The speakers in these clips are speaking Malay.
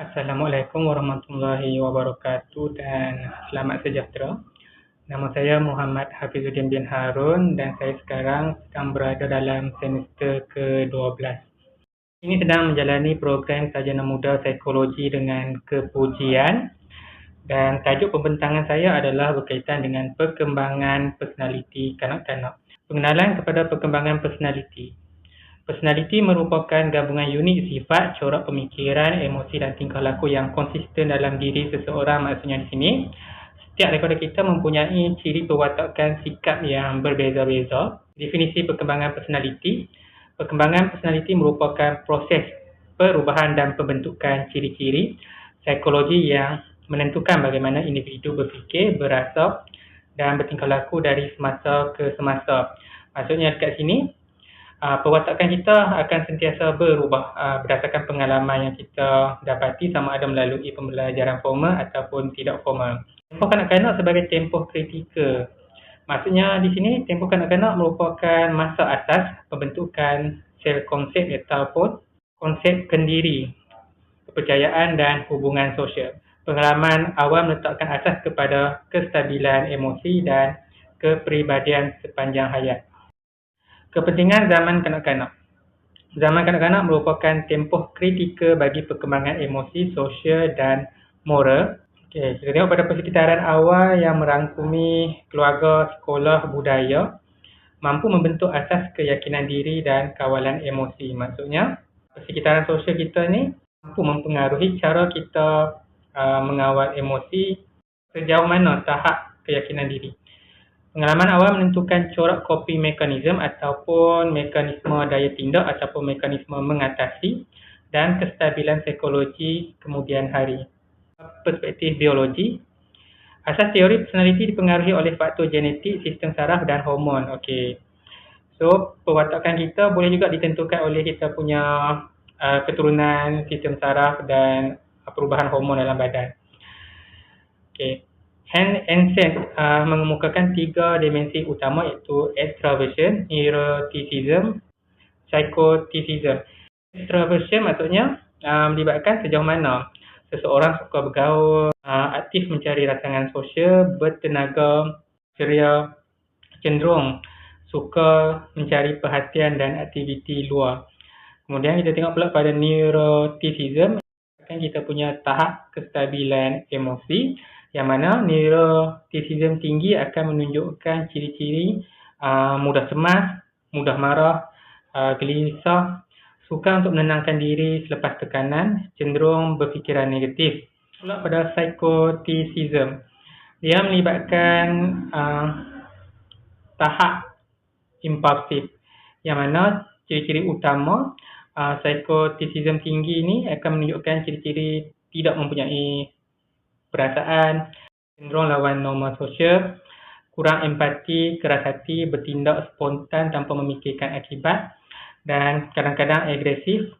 Assalamualaikum warahmatullahi wabarakatuh dan selamat sejahtera. Nama saya Muhammad Hafizuddin bin Harun dan saya sekarang sedang berada dalam semester ke-12. Ini sedang menjalani program sarjana muda psikologi dengan kepujian dan tajuk pembentangan saya adalah berkaitan dengan perkembangan personaliti kanak-kanak. Pengenalan kepada perkembangan personaliti. Personality merupakan gabungan unik sifat, corak pemikiran, emosi dan tingkah laku yang konsisten dalam diri seseorang maksudnya di sini. Setiap daripada kita mempunyai ciri perwatakan sikap yang berbeza-beza. Definisi perkembangan personality. Perkembangan personality merupakan proses perubahan dan pembentukan ciri-ciri psikologi yang menentukan bagaimana individu berfikir, berasa dan bertingkah laku dari semasa ke semasa. Maksudnya dekat sini, uh, perwatakan kita akan sentiasa berubah uh, berdasarkan pengalaman yang kita dapati sama ada melalui pembelajaran formal ataupun tidak formal. Tempoh kanak-kanak sebagai tempoh kritikal. Maksudnya di sini tempoh kanak-kanak merupakan masa asas pembentukan sel konsep ataupun konsep kendiri, kepercayaan dan hubungan sosial. Pengalaman awal meletakkan asas kepada kestabilan emosi dan kepribadian sepanjang hayat. Kepentingan zaman kanak-kanak. Zaman kanak-kanak merupakan tempoh kritikal bagi perkembangan emosi, sosial dan moral. Okay, kita tengok pada persekitaran awal yang merangkumi keluarga, sekolah, budaya mampu membentuk asas keyakinan diri dan kawalan emosi. Maksudnya, persekitaran sosial kita ni mampu mempengaruhi cara kita uh, mengawal emosi sejauh mana tahap keyakinan diri. Pengalaman awal menentukan corak coping mechanism ataupun mekanisme daya tindak ataupun mekanisme mengatasi dan kestabilan psikologi kemudian hari. Perspektif biologi. Asas teori personality dipengaruhi oleh faktor genetik, sistem saraf dan hormon. Okey. So, perwatakan kita boleh juga ditentukan oleh kita punya uh, keturunan sistem saraf dan perubahan hormon dalam badan. Okey. Hand and Sense uh, mengemukakan tiga dimensi utama iaitu extraversion, neuroticism, psychoticism. Extraversion maksudnya uh, melibatkan sejauh mana seseorang suka bergaul, uh, aktif mencari rasangan sosial, bertenaga, ceria, cenderung suka mencari perhatian dan aktiviti luar. Kemudian kita tengok pula pada neuroticism, kita punya tahap kestabilan emosi yang mana neuroticism tinggi akan menunjukkan ciri-ciri uh, mudah cemas, mudah marah, uh, gelisah, suka untuk menenangkan diri selepas tekanan, cenderung berfikiran negatif. Pula pada psychoticism, dia melibatkan uh, tahap impulsif yang mana ciri-ciri utama uh, psychoticism tinggi ini akan menunjukkan ciri-ciri tidak mempunyai perasaan, cenderung lawan norma sosial, kurang empati, keras hati, bertindak spontan tanpa memikirkan akibat dan kadang-kadang agresif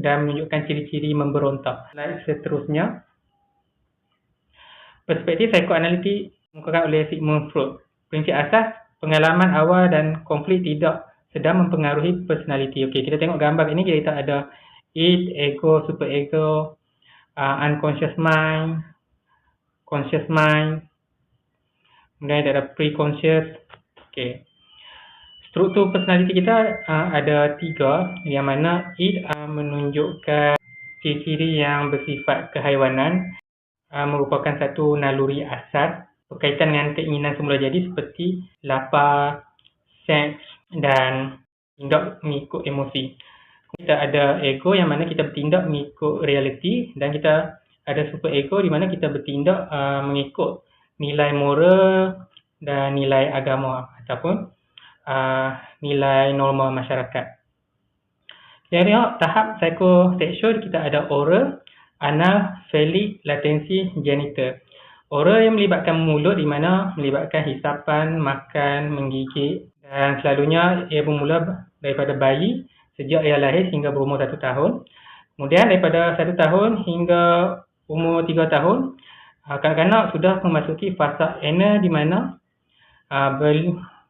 dan menunjukkan ciri-ciri memberontak. Slide seterusnya. Perspektif psikoanalitik dikemukakan oleh Sigmund Freud. Prinsip asas, pengalaman awal dan konflik tidak sedang mempengaruhi personality. Okey, kita tengok gambar ini kita ada id, ego, super ego, uh, unconscious mind, conscious mind. Kemudian ada pre-conscious. Okay. Struktur personality kita uh, ada tiga yang mana it uh, menunjukkan ciri-ciri yang bersifat kehaiwanan uh, merupakan satu naluri asas berkaitan dengan keinginan semula jadi seperti lapar, seks dan tindak mengikut emosi. Kita ada ego yang mana kita bertindak mengikut realiti dan kita ada super ego di mana kita bertindak uh, mengikut nilai moral dan nilai agama ataupun uh, nilai norma masyarakat. Jadi tahap psikoseksual kita ada oral, anal, phallic, latensi, genital. Oral yang melibatkan mulut di mana melibatkan hisapan, makan, menggigit dan selalunya ia bermula daripada bayi sejak ia lahir hingga berumur satu tahun. Kemudian daripada satu tahun hingga umur 3 tahun, uh, kanak-kanak sudah memasuki fasa anal di mana uh,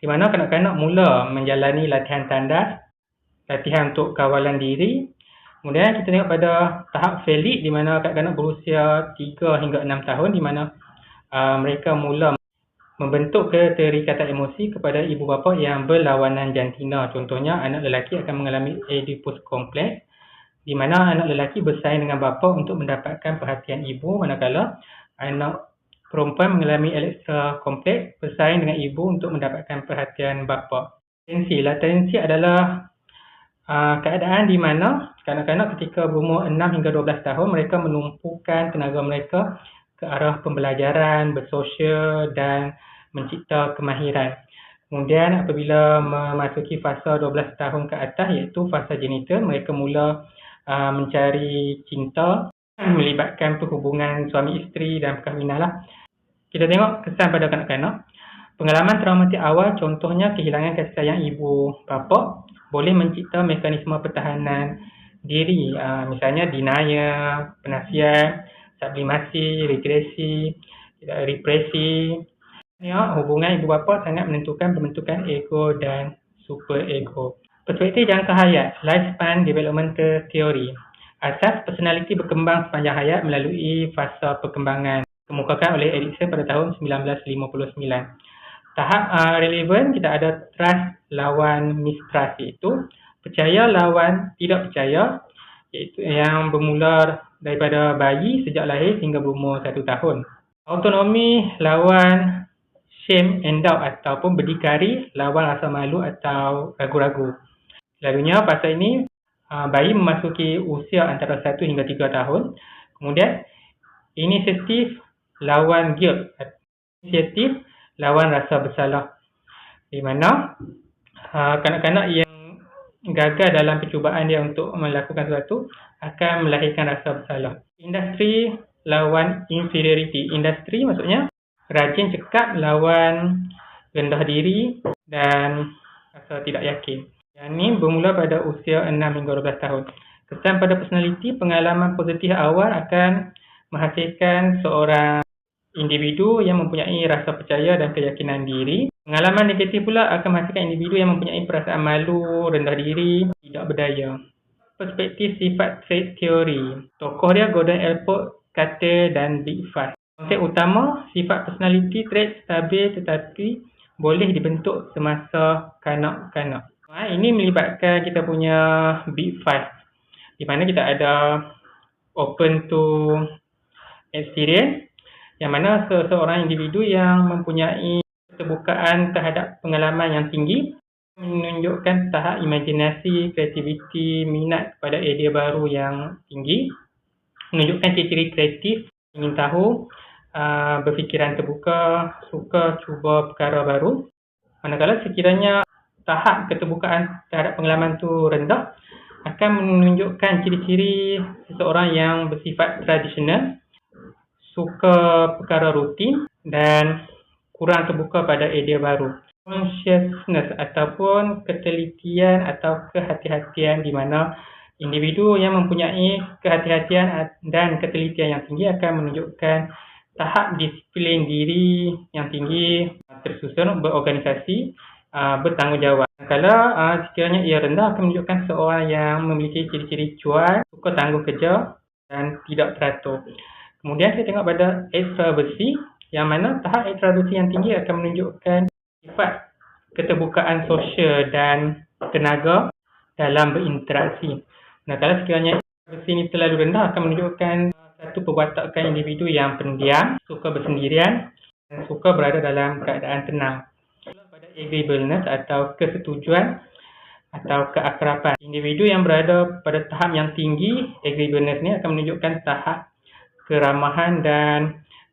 di mana kanak-kanak mula menjalani latihan tandas, latihan untuk kawalan diri Kemudian kita tengok pada tahap felix di mana kanak-kanak berusia 3 hingga 6 tahun di mana uh, mereka mula membentuk keterikatan emosi kepada ibu bapa yang berlawanan jantina. Contohnya, anak lelaki akan mengalami Oedipus complex di mana anak lelaki bersaing dengan bapa untuk mendapatkan perhatian ibu manakala anak perempuan mengalami Electra complex bersaing dengan ibu untuk mendapatkan perhatian bapa. Latensi. Latensi adalah uh, keadaan di mana kanak-kanak ketika berumur 6 hingga 12 tahun mereka menumpukan tenaga mereka ke arah pembelajaran, bersosial dan mencipta kemahiran. Kemudian apabila memasuki fasa 12 tahun ke atas iaitu fasa genital, mereka mula uh, mencari cinta melibatkan perhubungan suami isteri dan perkahwinan lah. Kita tengok kesan pada kanak-kanak. Pengalaman traumatik awal contohnya kehilangan kasih sayang ibu bapa boleh mencipta mekanisme pertahanan diri. Uh, misalnya denial, penasihat, sublimasi, regresi, represi. Ya, hubungan ibu bapa sangat menentukan pembentukan ego dan super ego. Perspektif jangka hayat, lifespan development theory. Asas personality berkembang sepanjang hayat melalui fasa perkembangan kemukakan oleh Erikson pada tahun 1959. Tahap uh, relevan kita ada trust lawan mistrust iaitu percaya lawan tidak percaya iaitu yang bermula daripada bayi sejak lahir hingga berumur satu tahun. Autonomi lawan shame and doubt ataupun berdikari lawan rasa malu atau ragu-ragu. Selalunya fasa ini uh, bayi memasuki usia antara 1 hingga 3 tahun. Kemudian inisiatif lawan guilt. Inisiatif lawan rasa bersalah. Di mana uh, kanak-kanak yang gagal dalam percubaan dia untuk melakukan sesuatu akan melahirkan rasa bersalah. Industri lawan inferiority. Industri maksudnya rajin cekap lawan rendah diri dan rasa tidak yakin. Yang ini bermula pada usia 6 hingga 12 tahun. Kesan pada personaliti, pengalaman positif awal akan menghasilkan seorang individu yang mempunyai rasa percaya dan keyakinan diri. Pengalaman negatif pula akan menghasilkan individu yang mempunyai perasaan malu, rendah diri, tidak berdaya. Perspektif sifat trait teori. Tokoh dia Gordon Allport, Carter dan Big Five. Konsep utama, sifat personality trait stabil tetapi boleh dibentuk semasa kanak-kanak. Ha, ini melibatkan kita punya big five. Di mana kita ada open to experience yang mana seseorang individu yang mempunyai keterbukaan terhadap pengalaman yang tinggi menunjukkan tahap imajinasi, kreativiti, minat pada idea baru yang tinggi menunjukkan ciri-ciri kreatif, ingin tahu, uh, berfikiran terbuka, suka cuba perkara baru. Manakala sekiranya tahap keterbukaan terhadap pengalaman tu rendah akan menunjukkan ciri-ciri seseorang yang bersifat tradisional, suka perkara rutin dan kurang terbuka pada idea baru. Consciousness ataupun ketelitian atau kehati-hatian di mana individu yang mempunyai kehati-hatian dan ketelitian yang tinggi akan menunjukkan tahap disiplin diri yang tinggi tersusun berorganisasi uh, bertanggungjawab. Kalau uh, sekiranya ia rendah akan menunjukkan seorang yang memiliki ciri-ciri cuan, suka tangguh kerja dan tidak teratur. Kemudian saya tengok pada extraversi yang mana tahap extraversi yang tinggi akan menunjukkan sifat keterbukaan sosial dan tenaga dalam berinteraksi. Nah, kalau sekiranya extraversi ini terlalu rendah akan menunjukkan satu perwatakan individu yang pendiam, suka bersendirian dan suka berada dalam keadaan tenang agreeableness atau kesetujuan atau keakraban. Individu yang berada pada tahap yang tinggi, agreeableness ni akan menunjukkan tahap keramahan dan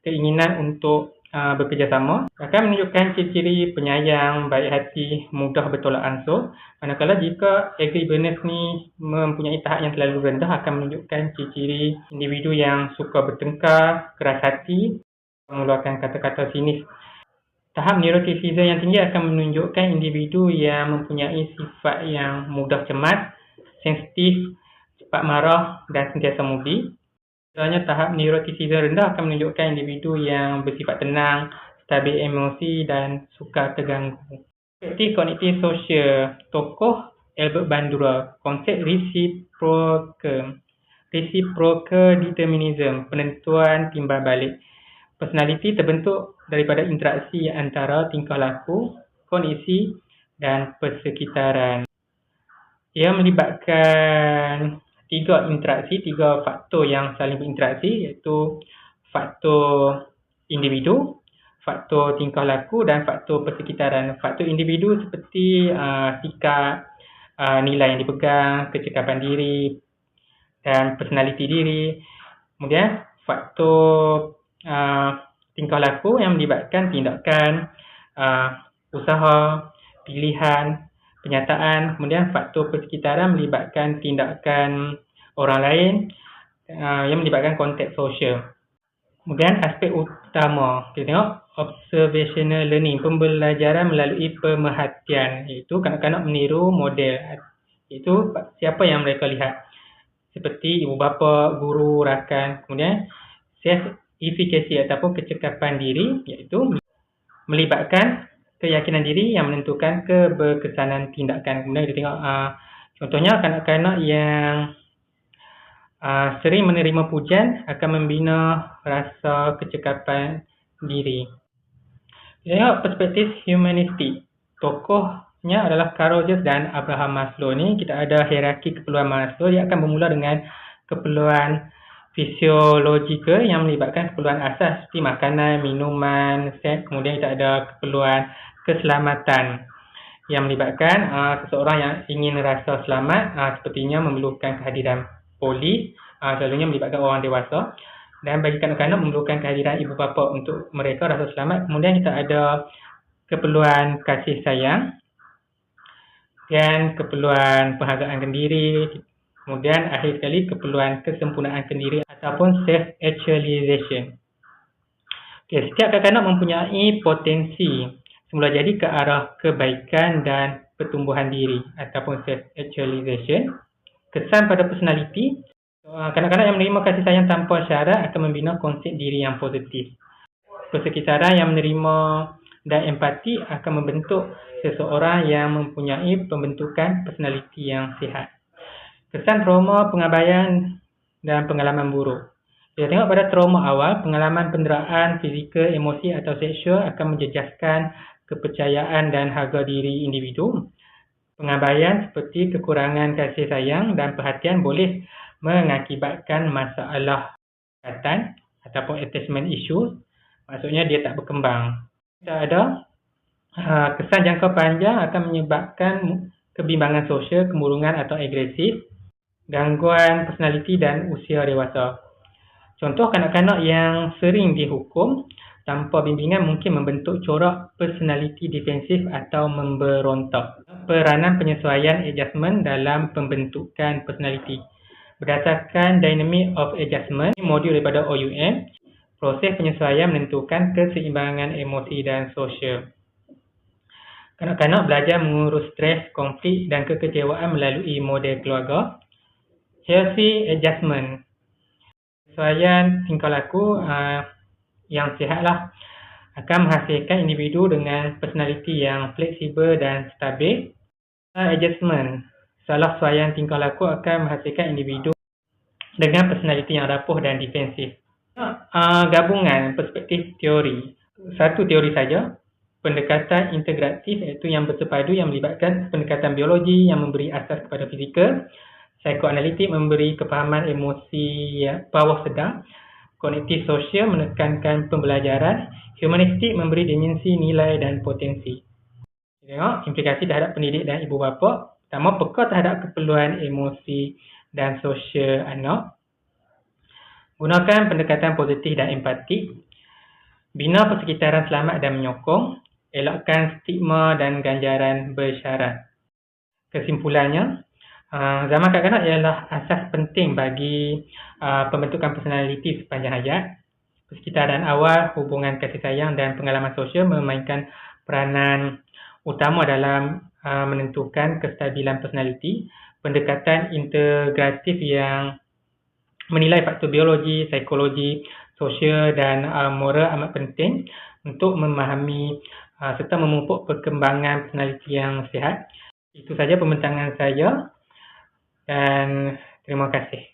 keinginan untuk uh, bekerjasama. Akan menunjukkan ciri-ciri penyayang, baik hati, mudah bertolak ansur. Manakala jika agreeableness ni mempunyai tahap yang terlalu rendah akan menunjukkan ciri-ciri individu yang suka bertengkar, keras hati, mengeluarkan kata-kata sinis. Tahap neuroticism yang tinggi akan menunjukkan individu yang mempunyai sifat yang mudah cemas, sensitif, cepat marah dan sentiasa mudi. Sebenarnya tahap neuroticism rendah akan menunjukkan individu yang bersifat tenang, stabil emosi dan suka terganggu. Perspektif kognitif sosial tokoh Albert Bandura, konsep reciprocal reciprocal determinism, penentuan timbal balik. Personality terbentuk daripada interaksi antara tingkah laku, kondisi dan persekitaran. Ia melibatkan tiga interaksi, tiga faktor yang saling berinteraksi iaitu faktor individu, faktor tingkah laku dan faktor persekitaran. Faktor individu seperti uh, sikap, uh, nilai yang dipegang, kecekapan diri dan personality diri. Kemudian faktor uh, tingkah laku yang melibatkan tindakan, uh, usaha, pilihan, penyataan. Kemudian faktor persekitaran melibatkan tindakan orang lain uh, yang melibatkan konteks sosial. Kemudian aspek utama, kita tengok observational learning, pembelajaran melalui pemerhatian. Iaitu kanak-kanak meniru model. Itu siapa yang mereka lihat. Seperti ibu bapa, guru, rakan. Kemudian self-efficacy ataupun kecekapan diri iaitu melibatkan keyakinan diri yang menentukan keberkesanan tindakan. Kemudian kita tengok uh, contohnya kanak-kanak yang uh, sering menerima pujian akan membina rasa kecekapan diri. Tengok perspektif humanistik. Tokohnya adalah Carl Rogers dan Abraham Maslow ni. Kita ada hierarki keperluan Maslow. Dia akan bermula dengan keperluan fisiologikal yang melibatkan keperluan asas seperti makanan, minuman, seks. Kemudian kita ada keperluan keselamatan yang melibatkan uh, seseorang yang ingin rasa selamat uh, sepertinya memerlukan kehadiran polis uh, selalunya melibatkan orang dewasa dan bagi kanak-kanak memerlukan kehadiran ibu bapa untuk mereka rasa selamat. Kemudian kita ada keperluan kasih sayang dan keperluan penghargaan diri. Kemudian akhir sekali keperluan kesempurnaan diri ataupun self-actualization. Okay, setiap kanak-kanak mempunyai potensi semula jadi ke arah kebaikan dan pertumbuhan diri ataupun self-actualization. Kesan pada personality Ah, kanak-kanak yang menerima kasih sayang tanpa syarat akan membina konsep diri yang positif. Persekitaran yang menerima dan empati akan membentuk seseorang yang mempunyai pembentukan personaliti yang sihat. Kesan trauma, pengabaian dan pengalaman buruk. Kita tengok pada trauma awal, pengalaman penderaan fizikal, emosi atau seksual akan menjejaskan kepercayaan dan harga diri individu. Pengabaian seperti kekurangan kasih sayang dan perhatian boleh mengakibatkan masalah kesihatan ataupun attachment issue maksudnya dia tak berkembang kita ada uh, kesan jangka panjang akan menyebabkan kebimbangan sosial, kemurungan atau agresif gangguan personaliti dan usia dewasa contoh kanak-kanak yang sering dihukum tanpa bimbingan mungkin membentuk corak personality defensif atau memberontak peranan penyesuaian adjustment dalam pembentukan personality Berdasarkan Dynamic of Adjustment, modul daripada OUM, proses penyesuaian menentukan keseimbangan emosi dan sosial. Kanak-kanak belajar mengurus stres, konflik dan kekecewaan melalui model keluarga. Healthy Adjustment Penyesuaian tingkah laku uh, yang sihatlah akan menghasilkan individu dengan personaliti yang fleksibel dan stabil. Adjustment Salah suaian tingkah laku akan menghasilkan individu dengan personaliti yang rapuh dan defensif. Uh, gabungan perspektif teori. Satu teori saja, pendekatan integratif iaitu yang bersepadu yang melibatkan pendekatan biologi yang memberi asas kepada fizikal, psikoanalitik memberi kefahaman emosi bawah sedar, kognitif sosial menekankan pembelajaran, humanistik memberi dimensi nilai dan potensi. Tengok implikasi terhadap pendidik dan ibu bapa Pertama, peka terhadap keperluan emosi dan sosial anak. Gunakan pendekatan positif dan empatik. Bina persekitaran selamat dan menyokong. Elakkan stigma dan ganjaran bersyarat. Kesimpulannya, uh, zaman kanak-kanak ialah asas penting bagi uh, pembentukan personaliti sepanjang hayat. Persekitaran awal, hubungan kasih sayang dan pengalaman sosial memainkan peranan utama dalam uh, menentukan kestabilan personaliti, pendekatan integratif yang menilai faktor biologi, psikologi, sosial dan uh, moral amat penting untuk memahami uh, serta memupuk perkembangan personaliti yang sihat. Itu saja pembentangan saya dan Terima kasih.